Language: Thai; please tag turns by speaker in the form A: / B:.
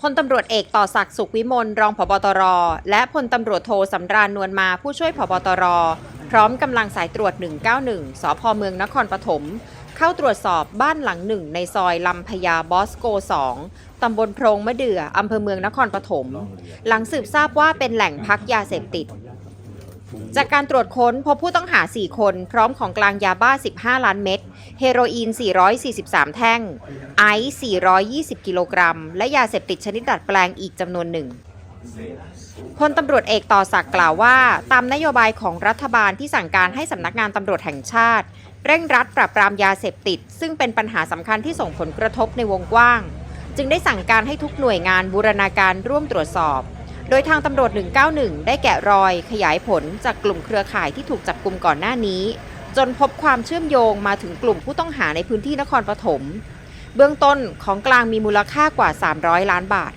A: พลตำรวจเอกต่อศักดิ์สุขวิมลรองผบตร และพลตำรวจโทสำราญนวลมาผู้ช่วยผบตร พร้อมกำลังสายตรวจ 191 สพเมืองนครปฐมเข้าตรวจสอบบ้านหลังหนึ่งในซอยลำพญาบอสโก 2 ตำบลโพรงมะเดื่ออำเภอเมืองนครปฐม หลังสืบทราบว่าเป็นแหล่งพักยาเสพติด จากการตรวจค้นพบผู้ต้องหา 4 คน พร้อมของกลางยาบ้า 15 ล้านเม็ด เฮโรอีน 443 แท่ง ไอซ์420 กิโลกรัม และยาเสพติดชนิดดัดแปลงอีกจำนวนหนึ่งพลตำรวจเอกต่อศักดิ์กล่าวว่า ตามนโยบายของรัฐบาลที่สั่งการให้สำนักงานตำรวจแห่งชาติ เร่งรัดปราบปรามยาเสพติด ซึ่งเป็นปัญหาสำคัญที่ส่งผลกระทบในวงกว้าง จึงได้สั่งการให้ทุกหน่วยงานบูรณาการร่วมตรวจสอบ โดยทางตำรวจ 191 ได้แกะรอยขยายผลจากกลุ่มเครือข่ายที่ถูกจับกลุ่มก่อนหน้านี้ จนพบความเชื่อมโยงมาถึงกลุ่มผู้ต้องหาในพื้นที่นครปฐม เบื้องต้นของกลางมีมูลค่ากว่า 300 ล้านบาท